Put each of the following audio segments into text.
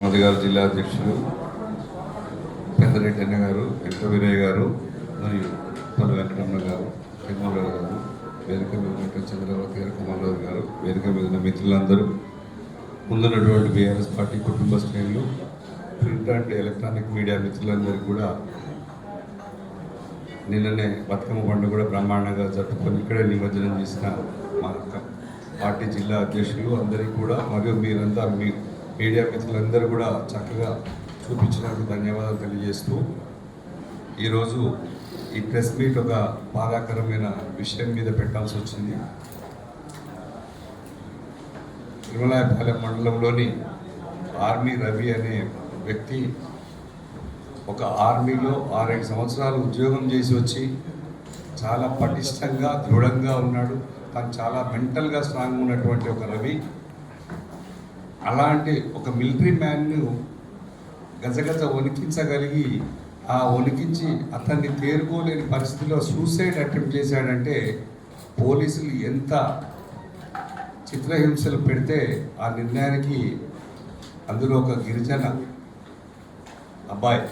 మోదీ గారు జిల్లా అధ్యక్షులు పెద్దరెడ్డి అన్న గారు వెంకట వీరయ్య గారు మరియు పలు వెంకటరమణ గారు జగన్మోహన్ గారు వేదిక మీద చంద్రబాబు గారు కుమారరావు గారు వేదిక మీద ఉన్న మిత్రులందరూ ముందున్నటువంటి బీఆర్ఎస్ పార్టీ కుటుంబ శ్రేణులు ప్రింట్ అండ్ ఎలక్ట్రానిక్ మీడియా మిత్రులందరికీ కూడా నిన్ననే బతుకమ్మ పండుగ కూడా బ్రహ్మాండంగా జరుపుకొని ఇక్కడే నిమజ్జనం చేసిన మా పార్టీ జిల్లా అధ్యక్షులు అందరికీ కూడా మరియు మీరంతా మీ మీడియా మిత్రులందరూ కూడా చక్కగా చూపించినందుకు ధన్యవాదాలు తెలియజేస్తూ ఈరోజు ఈ ప్రెస్ మీట్ ఒక బాధాకరమైన విషయం మీద పెట్టాల్సి వచ్చింది. తిరుమలాయపాలెం మండలంలోని ఆర్మీ రవి అనే వ్యక్తి ఒక ఆర్మీలో ఆరేడు సంవత్సరాలు ఉద్యోగం చేసి వచ్చి చాలా పటిష్టంగా దృఢంగా ఉన్నాడు. తను చాలా మెంటల్గా స్ట్రాంగ్ ఉన్నటువంటి ఒక రవి. అలాంటి ఒక మిలిటరీ మ్యాన్ను గజగజ వణికించగలిగి ఆ వణికించి అతన్ని తేరుకోలేని పరిస్థితిలో సూసైడ్ అటెంప్ట్ చేశాడంటే పోలీసులు ఎంత చిత్రహింసలు పెడితే ఆ నిర్ణయానికి అందులో ఒక గిరిజన అబ్బాయి.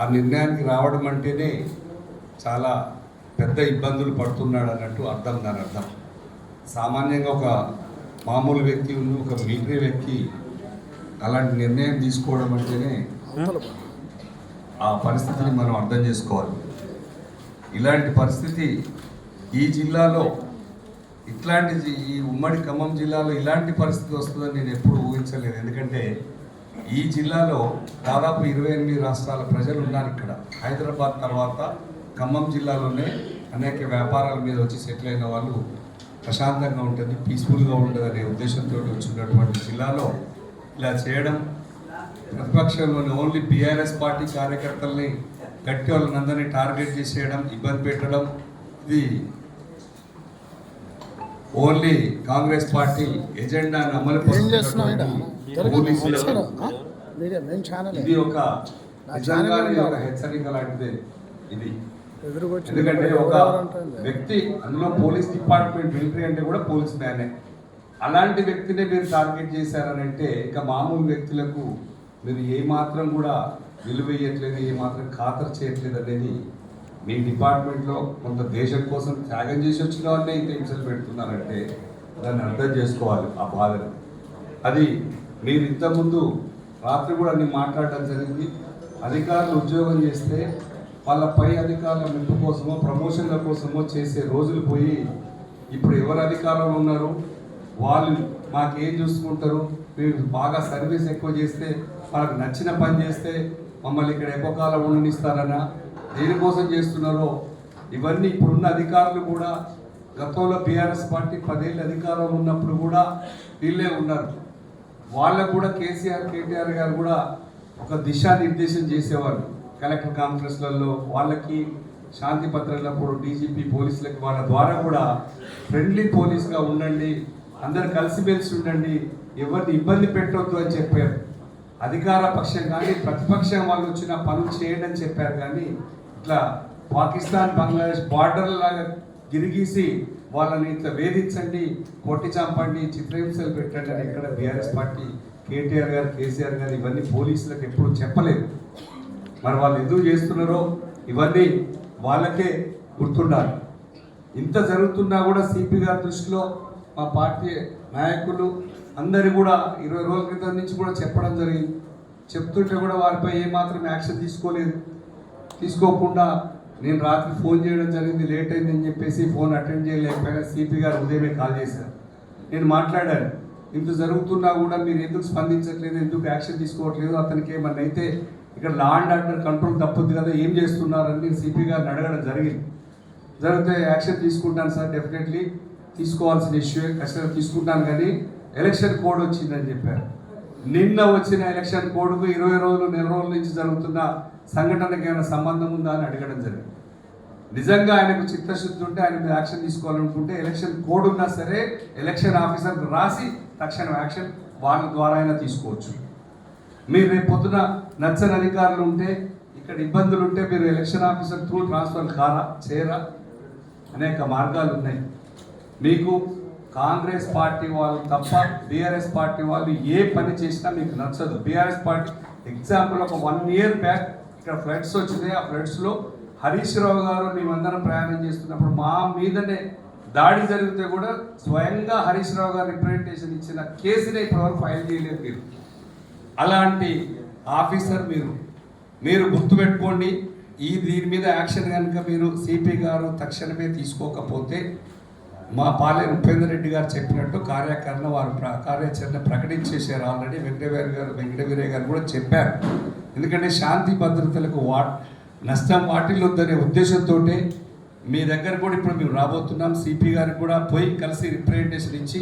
ఆ నిర్ణయానికి రావడం అంటేనే చాలా పెద్ద ఇబ్బందులు పడుతున్నాడు అన్నట్టు అర్థం దాని అర్థం. సామాన్యంగా ఒక మామూలు వ్యక్తి ఉన్న ఒక మిలిటరీ వ్యక్తి అలాంటి నిర్ణయం తీసుకోవడం అంటేనే ఆ పరిస్థితిని మనం అర్థం చేసుకోవాలి. ఇలాంటి పరిస్థితి ఈ జిల్లాలో ఇట్లాంటి ఈ ఉమ్మడి ఖమ్మం జిల్లాలో ఇలాంటి పరిస్థితి వస్తుందని నేను ఎప్పుడు ఊహించలేదు. ఎందుకంటే ఈ జిల్లాలో దాదాపు ఇరవై ఎనిమిది రాష్ట్రాల ప్రజలు ఉన్నారు ఇక్కడ. హైదరాబాద్ తర్వాత ఖమ్మం జిల్లాలోనే అనేక వ్యాపారాల మీద వచ్చి సెటిల్ అయిన వాళ్ళు ప్రశాంతంగా ఉంటుంది పీస్ఫుల్గా ఉంటుంది అనే ఉద్దేశంతో వచ్చినటువంటి జిల్లాలో ఇలా చేయడం ప్రతిపక్షంలోని ఓన్లీ బీఆర్ఎస్ పార్టీ కార్యకర్తల్ని గట్టి వాళ్ళని టార్గెట్ చేసేయడం ఇబ్బంది పెట్టడం ఇది ఓన్లీ కాంగ్రెస్ పార్టీ ఎజెండాను అమలు ఇది ఒక నిజంగానే ఒక హెచ్చరిక లాంటిదే ఇది. ఎందుకంటే ఒక? వ్యక్తి అందులో పోలీస్ డిపార్ట్మెంట్ మిలిటరీ అంటే కూడా పోలీస్ మ్యానే. అలాంటి వ్యక్తినే మీరు టార్గెట్ చేశారని అంటే ఇక మామూలు వ్యక్తులకు మీరు ఏ మాత్రం కూడా విలువ ఇవ్వట్లేదు ఏ మాత్రం ఖాతరు చేయట్లేదు అనేది మీ డిపార్ట్మెంట్లో కొంత దేశం కోసం త్యాగం చేసి వచ్చిన వాళ్ళే ఇంత హింసలు పెడుతున్నారంటే దాన్ని అర్థం చేసుకోవాలి ఆ బాధను. అది మీరు ఇంతకుముందు రాత్రి కూడా నేను మాట్లాడడం జరిగింది. అధికారులు ఉద్యోగం చేస్తే వాళ్ళ పై అధికారుల మెప్పు కోసమో ప్రమోషన్ల కోసమో చేసే రోజులు పోయి ఇప్పుడు ఎవరు అధికారంలో ఉన్నారు? వాళ్ళు మాకేం చూసుకుంటారు? మీరు బాగా సర్వీస్ ఎక్కువ చేస్తే వాళ్ళకి నచ్చిన పని చేస్తే మమ్మల్ని ఇక్కడ ఎక్కువ కాలం ఉండనిస్తారనా దేనికోసం చేస్తున్నారో ఇవన్నీ ఇప్పుడున్న అధికారులు కూడా గతంలో బీఆర్ఎస్ పార్టీ పదేళ్ళు అధికారంలో ఉన్నప్పుడు కూడా వీళ్ళే ఉన్నారు. వాళ్ళకు కూడా కేసీఆర్ కేటీఆర్ గారు కూడా ఒక దిశానిర్దేశం చేసేవాళ్ళు. కలెక్టర్ కాన్ఫరెన్స్లలో వాళ్ళకి శాంతి పత్రాలప్పుడు డీజీపీ పోలీసులకి వాళ్ళ ద్వారా కూడా ఫ్రెండ్లీ పోలీస్గా ఉండండి అందరు కలిసిమెలిసి ఉండండి ఎవరిని ఇబ్బంది పెట్టవద్దు అని చెప్పారు. అధికార పక్షం కానీ ప్రతిపక్షం వాళ్ళు వచ్చిన పనులు చేయండి అని చెప్పారు కానీ ఇట్లా పాకిస్తాన్ బంగ్లాదేశ్ బార్డర్ లాగా గిరిగీసి వాళ్ళని ఇట్లా వేధించండి కొట్టి చంపండి చిత్రహింసలు పెట్టండి అని ఇక్కడ బీఆర్ఎస్ పార్టీ కేటీఆర్ గారు కేసీఆర్ గారు ఇవన్నీ పోలీసులకు ఎప్పుడు చెప్పలేదు. మరి వాళ్ళు ఎందుకు చేస్తున్నారో ఇవన్నీ వాళ్ళకే గుర్తుండాలి. ఇంత జరుగుతున్నా కూడా సిపి గారి దృష్టిలో మా పార్టీ నాయకులు అందరి కూడా ఇరవై రోజుల క్రితం నుంచి కూడా చెప్పడం జరిగింది. చెప్తుంటే కూడా వారిపై ఏమాత్రం యాక్షన్ తీసుకోలేదు. తీసుకోకుండా నేను రాత్రి ఫోన్ చేయడం జరిగింది లేట్ అయిందని చెప్పేసి ఫోన్ అటెండ్ చేయలేకపోయినా సిపి గారు ఉదయమే కాల్ చేశారు. నేను మాట్లాడాను. ఇంత జరుగుతున్నా కూడా మీరు ఎందుకు స్పందించట్లేదు ఎందుకు యాక్షన్ తీసుకోవట్లేదు అతనికి ఏమన్నా అయితే ఇక్కడ లా అండ్ ఆర్డర్ కంట్రోల్ తప్పుద్ది కదా ఏం చేస్తున్నారని నేను సిపి గారిని అడగడం జరిగింది. జరిగితే యాక్షన్ తీసుకుంటాను సార్ డెఫినెట్లీ తీసుకోవాల్సిన ఇష్యూ ఖచ్చితంగా తీసుకుంటాను కానీ ఎలక్షన్ కోడ్ వచ్చిందని చెప్పారు. నిన్న వచ్చిన ఎలక్షన్ కోడ్కు ఇరవై రోజులు నెల రోజుల నుంచి జరుగుతున్న సంఘటనకి ఏమైనా సంబంధం ఉందా అని అడగడం జరిగింది. నిజంగా ఆయనకు చిత్తశుద్ధి ఉంటే ఆయన మీద యాక్షన్ తీసుకోవాలనుకుంటే ఎలక్షన్ కోడ్ ఉన్నా సరే ఎలక్షన్ ఆఫీసర్కి రాసి తక్షణం యాక్షన్ వాళ్ళ ద్వారా అయినా తీసుకోవచ్చు. మీరు రేపు పొద్దున నచ్చని అధికారులు ఉంటే ఇక్కడ ఇబ్బందులు ఉంటే మీరు ఎలక్షన్ ఆఫీసర్ త్రూ ట్రాన్స్ఫర్ కారా చేయరా? అనేక మార్గాలు ఉన్నాయి. మీకు కాంగ్రెస్ పార్టీ వాళ్ళు తప్ప బీఆర్ఎస్ పార్టీ వాళ్ళు ఏ పని చేసినా మీకు నచ్చదు. బీఆర్ఎస్ పార్టీ ఎగ్జాంపుల్ ఒక వన్ ఇయర్ బ్యాక్ ఇక్కడ ఫ్లడ్స్ వచ్చినాయి ఆ ఫ్లడ్స్లో హరీష్ రావు గారు మేమందరం ప్రయాణం చేస్తున్నప్పుడు మా మీదనే దాడి జరిగితే కూడా స్వయంగా హరీష్ రావు గారు రిప్రజెంటేషన్ ఇచ్చిన కేసునే ఇప్పటివరకు ఫైల్ చేయలేదు మీరు. అలాంటి ఆఫీసర్ మీరు మీరు గుర్తుపెట్టుకోండి ఈ దీని మీద యాక్షన్ కనుక మీరు సిపి గారు తక్షణమే తీసుకోకపోతే మా పాలెం ఉపేందర్ రెడ్డి గారు చెప్పినట్టు కార్యాచరణ వారు ప్ర- కార్యాచరణ ప్రకటించేశారు ఆల్రెడీ వెంకటవీర గారు వెంకటవీరయ్య గారు కూడా చెప్పారు. ఎందుకంటే శాంతి భద్రతలకు వా నష్టం వాటిల్లొద్దనే ఉద్దేశంతో మీ దగ్గర కూడా ఇప్పుడు మేము రాబోతున్నాం. సిపి గారికి కూడా పోయి కలిసి రిప్రజెంటేషన్ ఇచ్చి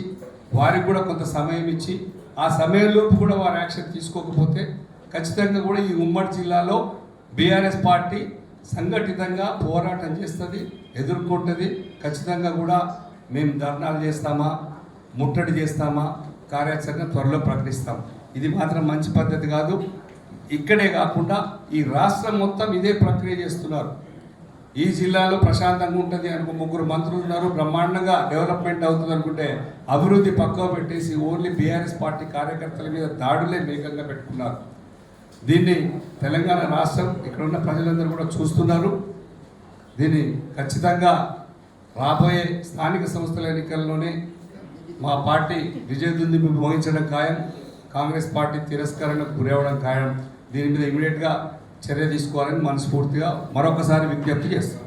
వారికి కూడా కొంత సమయం ఇచ్చి ఆ సమయంలోపు కూడా వారు యాక్షన్ తీసుకోకపోతే ఖచ్చితంగా కూడా ఈ ఉమ్మడి జిల్లాలో బీఆర్ఎస్ పార్టీ సంఘటితంగా పోరాటం చేస్తుంది ఎదుర్కొంటుంది. ఖచ్చితంగా కూడా మేము ధర్నాలు చేస్తామా ముట్టడి చేస్తామా కార్యాచరణ త్వరలో ప్రకటిస్తాం. ఇది మాత్రం మంచి పద్ధతి కాదు. ఇక్కడే కాకుండా ఈ రాష్ట్రం మొత్తం ఇదే ప్రక్రియ చేస్తున్నారు. ఈ జిల్లాలో ప్రశాంతంగా ఉంటుంది అనుకో ముగ్గురు మంత్రులు ఉన్నారు బ్రహ్మాండంగా డెవలప్మెంట్ అవుతుంది అనుకుంటే అభివృద్ధి పక్కవ పెట్టేసి ఓన్లీ బీఆర్ఎస్ పార్టీ కార్యకర్తల మీద దాడులే వేగంగా పెట్టుకున్నారు. దీన్ని తెలంగాణ రాష్ట్రం ఇక్కడ ఉన్న ప్రజలందరూ కూడా చూస్తున్నారు. దీన్ని ఖచ్చితంగా రాబోయే స్థానిక సంస్థల ఎన్నికల్లోనే మా పార్టీ విజయదుంది మోగించడం ఖాయం కాంగ్రెస్ పార్టీ తిరస్కరణకు గురవడం ఖాయం. దీని మీద ఇమీడియట్గా చర్య తీసుకోవాలని మనస్ఫూర్తిగా మరొకసారి విజ్ఞప్తి చేస్తాను